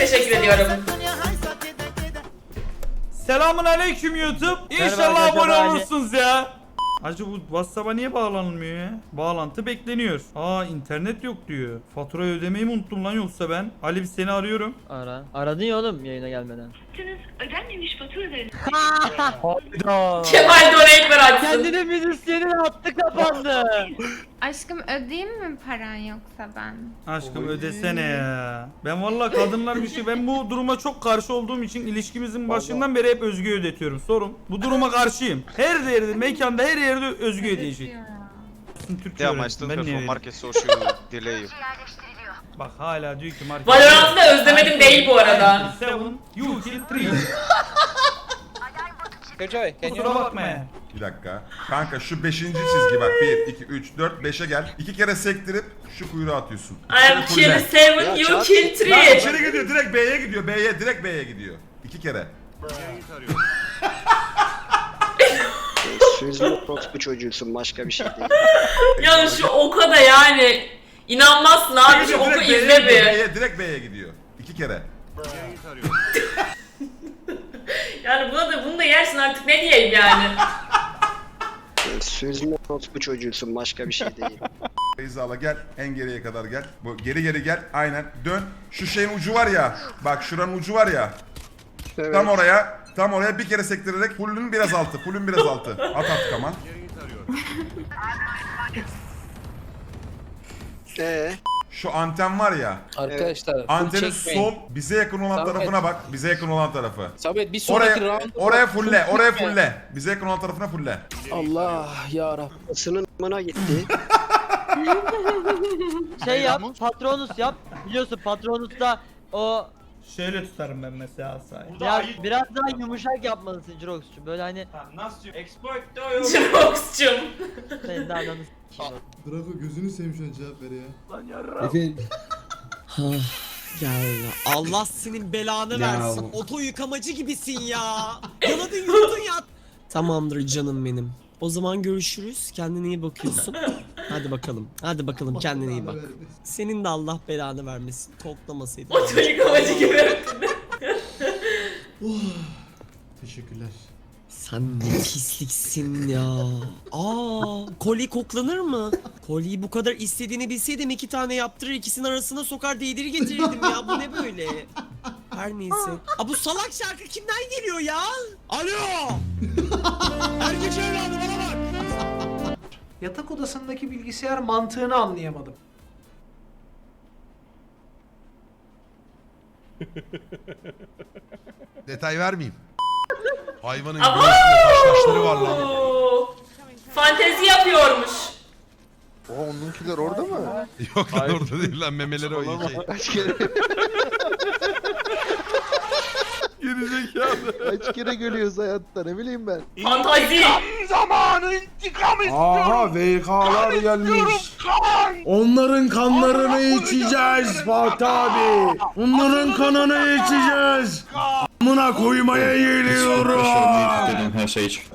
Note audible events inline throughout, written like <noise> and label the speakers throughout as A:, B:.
A: teşekkür ediyorum.
B: Selamun aleyküm YouTube. İnşallah
C: Merhaba,
B: abone olursunuz ya. Acı bu WhatsApp'a niye bağlanılmıyor ya? Bağlantı bekleniyor. Aa internet yok diyor. Fatura ödemeyi mi unuttum lan yoksa ben? Ali biz seni arıyorum.
C: Ara. Aradın ya oğlum yayına gelmeden.
D: ödenmemiş faturalarınız <laughs>
C: Hayda.
A: Kemal donate ver açsın.
C: Kendine müzisyenin hattı kapandı. <laughs>
E: Aşkım ödeyeyim mi paran yoksa ben?
B: Aşkım ödesene ya. Ben vallahi kadınlar bir şey ben bu duruma çok karşı olduğum için ilişkimizin başından beri hep Özgü ödetiyorum. Sorun. Bu duruma karşıyım. Her yerde mekanda her yerde Özgü ödeyecek. Türkçe
F: my
B: öğrendim.
F: student
B: Ben niye
F: from
B: vereyim?
F: market social <laughs> delay.
B: Bak hala diyor ki market.
A: Valorant'ı da özlemedim değil bu arada.
B: Seven, you kill three.
G: Killjoy, can you
B: Kusura bakma ya.
H: Bir dakika. Kanka şu 5. çizgi bak 1, 2, 3, 4, 5'e gel. İki kere sektirip şu kuyruğa atıyorsun.
A: I am kill 7, you kill
H: Lan
A: 3.
H: içeri gidiyor direkt B'ye gidiyor B'ye direkt B'ye gidiyor. İki kere.
I: Sözlü bu çocuğusun başka bir şey değil. <laughs>
A: Yani şu oka da yani inanmazsın abi şu oku
H: direkt B'ye
A: izle
H: gidiyor,
A: bir.
H: B'ye, direkt B'ye gidiyor. İki kere. <laughs>
A: Yani buna da bunu da yersin artık ne diyeyim yani. <laughs>
I: Sözlü bu çocuğusun başka bir şey değil. <laughs>
H: Beyza'la gel en geriye kadar gel. Bu geri geri gel. Aynen. Dön. Şu şeyin ucu var ya. Bak şuranın ucu var ya.
I: Evet.
H: Tam oraya. Tam oraya bir kere sektirerek fullün biraz altı. Fullün biraz altı. At at ama.
I: Ee,
H: Şu anten var ya.
G: Arkadaşlar, full
H: Antenin
G: çekmeyin.
H: sol bize yakın olan
G: Samet.
H: tarafına bak. Bize yakın olan tarafı.
G: Sabit bir sonraki
H: Oraya
G: round
H: oraya fulle. Oraya fulle. Bize yakın olan tarafına fulle.
G: Allah ya Rab.
I: ısının amına gitti. <laughs>
C: Şey yap, Patronus yap. Biliyorsun Patronus'ta o
B: Şöyle tutarım ben mesela asayı.
C: biraz, biraz daha yumuşak yapmalısın Jirox'cu. Böyle hani
B: Nasıl? Exploit <laughs>
A: Jirox'cum.
C: senin ananı s**eyim.
J: Drago gözünü seveyim şu an cevap ver ya.
G: Efendim.
K: Ya Allah senin belanı versin. Oto yıkamacı gibisin ya. Yaladın yuttun ya. Tamamdır canım benim. O zaman görüşürüz. Kendine iyi bakıyorsun. Hadi bakalım. Hadi bakalım kendine iyi bak. Senin de Allah belanı vermesin. Toklamasaydın.
A: O çocuk amacı gibi.
J: Teşekkürler.
K: Sen ne pisliksin ya. Aa, koli koklanır mı? Koliyi bu kadar istediğini bilseydim iki tane yaptırır ikisinin arasına sokar değdir getirirdim ya. Bu ne böyle? Her neyse. Aa, bu salak şarkı kimden geliyor ya? Alo! Erkek evladı bana bak.
G: Yatak odasındaki bilgisayar mantığını anlayamadım.
H: Detay vermeyeyim. Hayvanın
A: Abo!
H: lan.
A: Fantezi yapıyormuş.
I: Oha onunkiler orada mı?
H: Yok lan orada değil lan memeleri o iyi şey.
I: Kaç kere, <laughs>
H: Gerizekalı.
I: kaç kere görüyoruz hayatta ne bileyim ben.
A: Fantazi.
J: Aha VK'lar gelmiş. Onların kanlarını içeceğiz Fatih abi. Onların kanını içeceğiz. Amına koymaya geliyorum.
F: Her şey iç. <laughs>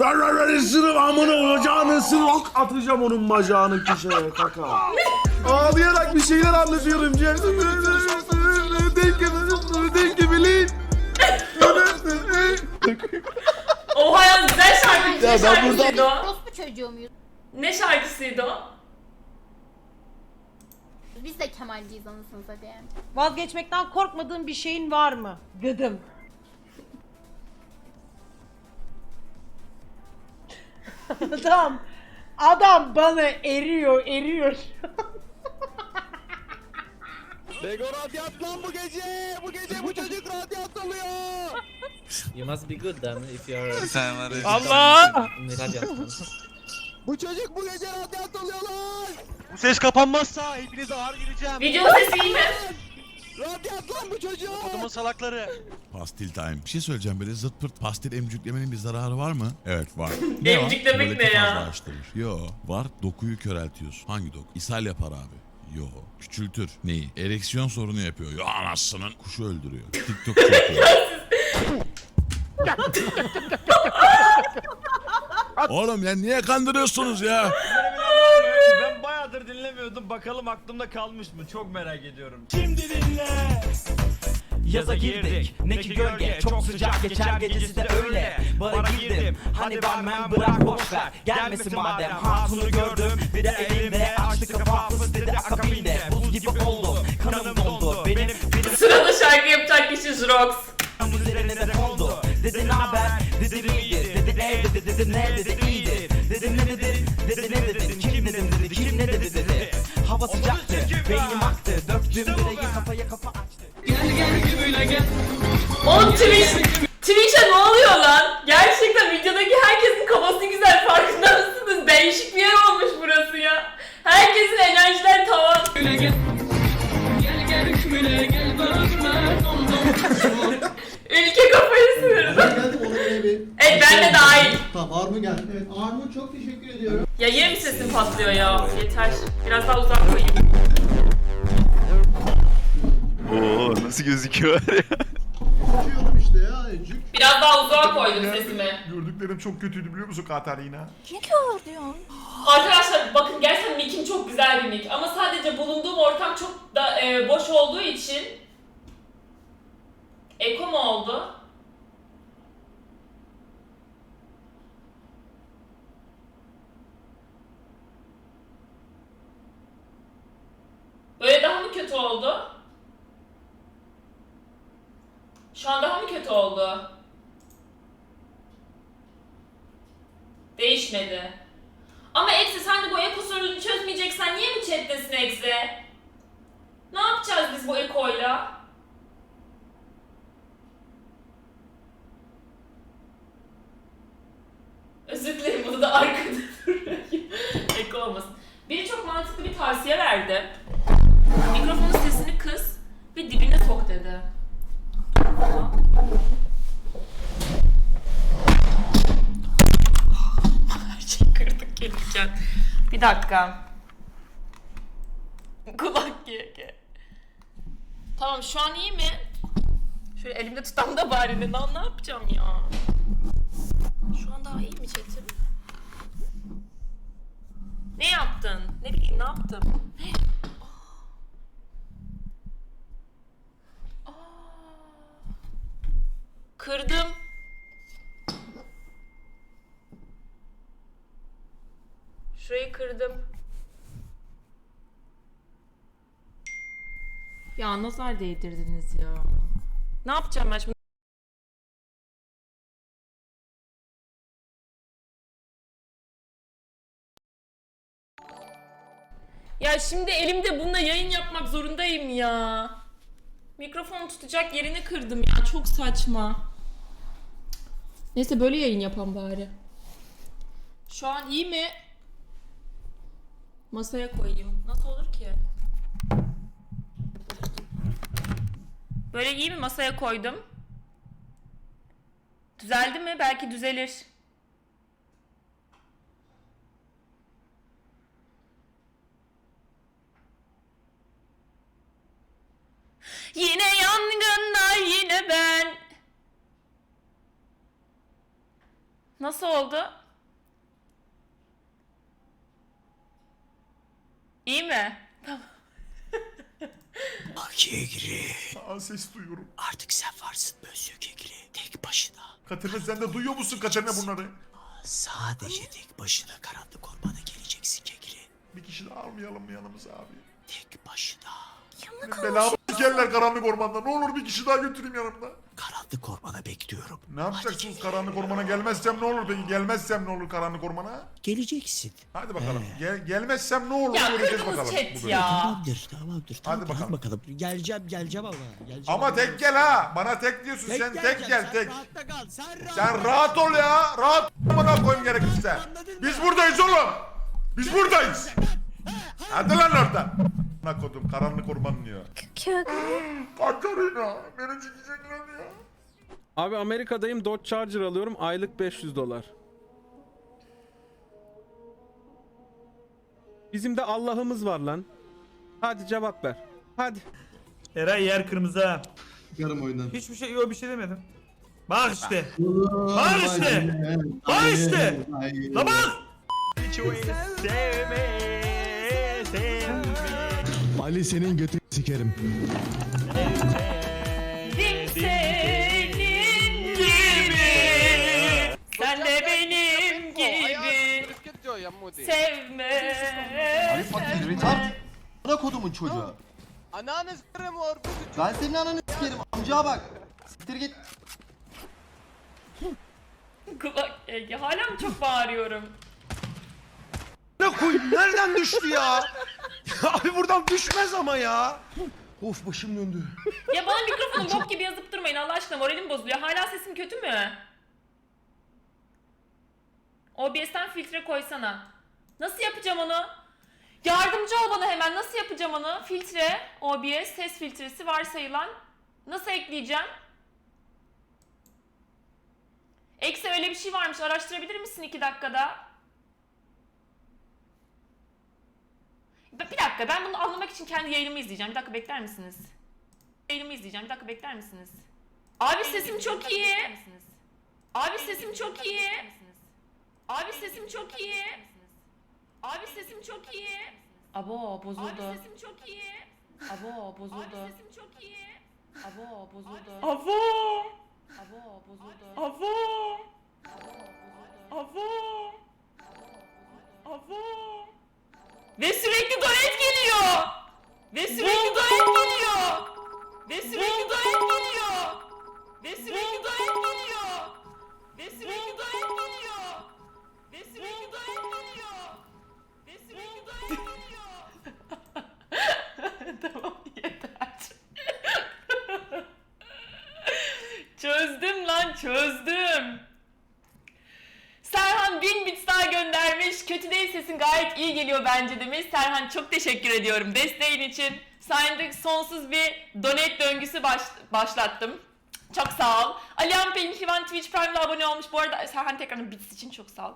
J: Ver ver ver ısırıp amına bacağını ısırıp atacağım onun bacağını kişiye kaka. Ağlayarak bir şeyler anlatıyorum. Denk denk bilin.
A: Oha ya güzel şarkı. Ne
J: ben
A: şarkısıydı o?
E: Muyuz?
A: Ne şarkısıydı o?
E: Biz de Kemalciyiz anasını satayım.
D: Vazgeçmekten korkmadığın bir şeyin var mı? Gıdım. <laughs> adam, adam bana eriyor, eriyor. <laughs>
K: Bego radyat lan bu gece. Bu gece bu çocuk radyat oluyor. <laughs>
C: You must be good then if you're
F: Sen var ya.
C: Allah!
K: Bu çocuk bu gece radyat oluyor lan.
F: Bu ses kapanmazsa hepinize ağır gireceğim.
A: Video sesi iyi mi?
K: Radyat lan bu çocuk.
F: Kodumun salakları.
H: Pastil time. Bir şey söyleyeceğim böyle zıt pırt pastil emcüklemenin bir zararı var mı? Evet var. <laughs>
A: Emcüklemek
H: Tuvaleti
A: ne ya?
H: Yo. Var dokuyu köreltiyorsun. Hangi dok? İshal yapar abi. Yo. Küçültür. Neyi? Ereksiyon sorunu yapıyor. Yo anasının. Kuşu öldürüyor. TikTok çekiyor. <laughs> Oğlum ya niye kandırıyorsunuz ya?
B: Dinlemiyordum. bakalım aklımda kalmış mı? Çok merak ediyorum.
L: Şimdi dinle. Yaza girdik. ne ki gölge. çok sıcak geçer gecesi de öyle. Bara girdim. hani barmen bırak boş ver. Gelmesin madem. hatunu gördüm. Bir de elimde Açtı kapağı fıstedi akabinde. Buz gibi oldum kanım dondu. Benim benim
A: Sırada şarkı yapacak kişi Zrox.
L: üzerine de kondu. Dedi ne haber? Dedi iyidir Dedi ne dedi dedi ne? Dedi iyidir. Dedi ne dedi dedi ne dedi beynim aktı Döktüm direği kafaya kafa açtı
A: Oğlum Twitch, Twitch'e ne oluyor lan? Gerçekten videodaki herkesin kafası güzel farkında mısınız? Değişik bir yer olmuş burası ya. Herkesin enerjiler tavan. Ülke kafayı sıyırdı. Evet ben de dahil.
M: Tamam Armun geldi. Evet Armun çok teşekkür ediyorum.
A: Ya mi sesim patlıyor ya? Yeter. Biraz daha uzak koyayım.
N: Oo nasıl gözüküyor <laughs> ya?
M: İşte ya. Cük.
A: Biraz daha uzağa koydum sesimi.
J: Gördüklerim çok kötüydü biliyor musun Katarina?
A: Arkadaşlar bakın gerçekten mic'im çok güzel bir mic ama sadece bulunduğum ortam çok da e, boş olduğu için Eko mu oldu? Böyle daha mı kötü oldu? Şu an daha mı kötü oldu? Değişmedi. Ama Eksi sen de bu eko sorununu çözmeyeceksen niye mi chat'tesin Eksi? Ne yapacağız biz bu ekoyla? Özür dilerim bunu da arkada <laughs> durayım. Eko olmasın. Biri çok mantıklı bir tavsiye verdi. Dakika. Kulak gege. Tamam şu an iyi mi? Şöyle elimde tutam da bari ne, ne yapacağım ya? Şu an daha iyi mi chatim? Ne yaptın? Ne bileyim ne yaptım? Aa. Kırdım. Şurayı kırdım. Ya nazar değdirdiniz ya. Ne yapacağım ben şimdi? Ya şimdi elimde bununla yayın yapmak zorundayım ya. Mikrofon tutacak yerini kırdım ya. Çok saçma. Neyse böyle yayın yapan bari. Şu an iyi mi? Masaya koyayım. Nasıl olur ki? Böyle iyi mi? Masaya koydum. Düzeldi mi? Belki düzelir. Yine yangınlar yine ben. Nasıl oldu? İyi mi?
L: Kegri
J: Aa ses duyuyorum.
L: artık sen varsın Monsieur Kegri tek başına.
J: Katerina sen de duyuyor musun Katerina bunları?
L: Sadece tek başına karanlık ormana geleceksin Kegri.
J: Bir kişi daha almayalım mı yanımıza abi?
L: Tek başına.
J: Belamı sikerler karanlık ormanda. Ne olur bir kişi daha götüreyim yanımda.
L: Karanlık ormana bekliyorum.
J: Ne yapacaksınız karanlık ormana gelmezsem ne olur peki? Gelmezsem ne olur karanlık ormana?
L: Geleceksin.
J: Hadi bakalım. Gel, gelmezsem ne olur
A: Ya
J: göreceğiz
A: kırdınız
J: bakalım.
A: chat
J: bu bölümü.
A: ya.
L: Tamamdır, tamamdır. Tamam,
J: Hadi bakalım.
L: bakalım. Geleceğim, geleceğim ama. Geleceğim
J: Ama tek gel ha. Bana tek diyorsun sen tek
L: geleceğim,
J: gel
L: sen
J: tek.
L: rahatta kal, sen rahat
J: Sen rahat ol ya. Rahat bana koyayım gerekirse. Biz buradayız oğlum. Biz buradayız. Hadi lan oradan. Ne kodum karanlık orman diyor. Katarina beni çekecekler ya.
O: Abi Amerika'dayım Dodge Charger alıyorum aylık 500 dolar. Bizim de Allah'ımız var lan. Hadi cevap ver. Hadi.
B: Eray yer kırmızı ha.
M: Çıkarım oyundan.
B: Hiçbir şey yok bir şey demedim. Bak işte. Bak işte. Bak işte. La bak.
G: Ali senin götünü sikerim.
A: Gibi. Sen de benim gibi. Sevme.
G: Bana kodumun çocuğu.
C: Ananı s**erim or.
G: Ben senin ananı sikerim. Amcağa bak. Siktir git.
A: Kulak Ege. Hala mı çok bağırıyorum?
J: Ne koy? Nereden düştü ya? <laughs> Abi buradan düşmez ama ya. Of başım döndü.
A: Ya bana mikrofonu bok gibi yazıp durmayın Allah aşkına moralim bozuluyor. Hala sesim kötü mü? OBS'ten filtre koysana. Nasıl yapacağım onu? Yardımcı ol bana hemen. Nasıl yapacağım onu? Filtre, OBS, ses filtresi varsayılan. Nasıl ekleyeceğim? Eksi öyle bir şey varmış. Araştırabilir misin iki dakikada? Bir bir dakika ben bunu anlamak için kendi yayınımı izleyeceğim. Bir dakika bekler misiniz? Yayınımı izleyeceğim. Bir dakika bekler misiniz? Abi sesim çok iyi. Abi sesim çok iyi. Abi sesim çok iyi. Abi sesim çok iyi. Abo bozuldu. Abi sesim çok iyi. Abo bozuldu. Abi sesim çok iyi. Abo bozuldu. Abo. Abo bozuldu. Abo. Abo. Abo. Ve sürekli donate geliyor. Ve sürekli donate geliyor. Ve sürekli donate geliyor. Ve sürekli donate geliyor. Ve sürekli donate geliyor. Ve sürekli donate geliyor. Ve sürekli donate geliyor. <laughs> tamam yeter. çözdüm lan çözdüm. Serhan 1000 bits daha göndermiş. Kötü değil sesin gayet iyi geliyor bence demiş. Serhan çok teşekkür ediyorum desteğin için. Sayende sonsuz bir donate döngüsü baş- başlattım. Çok sağ ol. Alihan Pehlivan Twitch Prime'la abone olmuş. Bu arada Serhan tekrardan bits için çok sağ ol.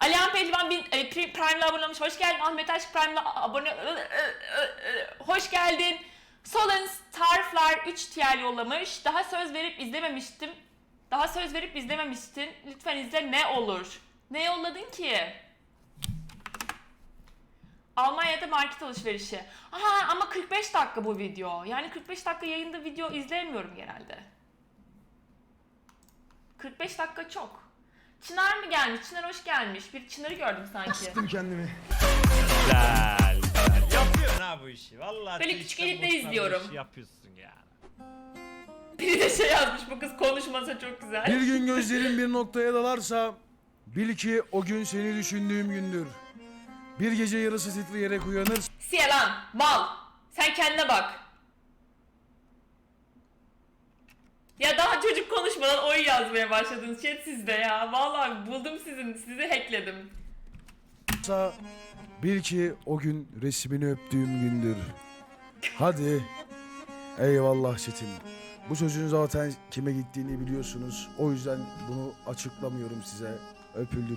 A: Alihan Pehlivan e, Pri- Prime'la abone olmuş. Hoş geldin. Ahmet Aşk Prime'la abone... Hoş geldin. Solan Starflar 3 tier yollamış. Daha söz verip izlememiştim. Daha söz verip izlememiştin. Lütfen izle ne olur. Ne yolladın ki? Almanya'da market alışverişi. Aha ama 45 dakika bu video. Yani 45 dakika yayında video izleyemiyorum genelde. 45 dakika çok. Çınar mı gelmiş? Çınar hoş gelmiş. Bir Çınar'ı gördüm sanki.
J: kendimi.
O: Güzel. Yapıyorsun ha bu işi. Vallahi
A: Böyle küçük editler izliyorum.
O: yapıyorsun ya.
A: Biri de şey yazmış bu kız konuşmasa çok güzel.
J: Bir gün gözlerin bir noktaya dalarsa bil ki o gün seni düşündüğüm gündür. Bir gece yarısı titreyerek uyanırsın.
A: Siye lan mal. Sen kendine bak. Ya daha çocuk konuşmadan oyun yazmaya başladınız chat sizde ya. Vallahi buldum sizin, sizi hackledim.
J: Bil ki o gün resmini öptüğüm gündür. Hadi. Eyvallah çetim. Bu sözün zaten kime gittiğini biliyorsunuz. O yüzden bunu açıklamıyorum size. Öpüldüm.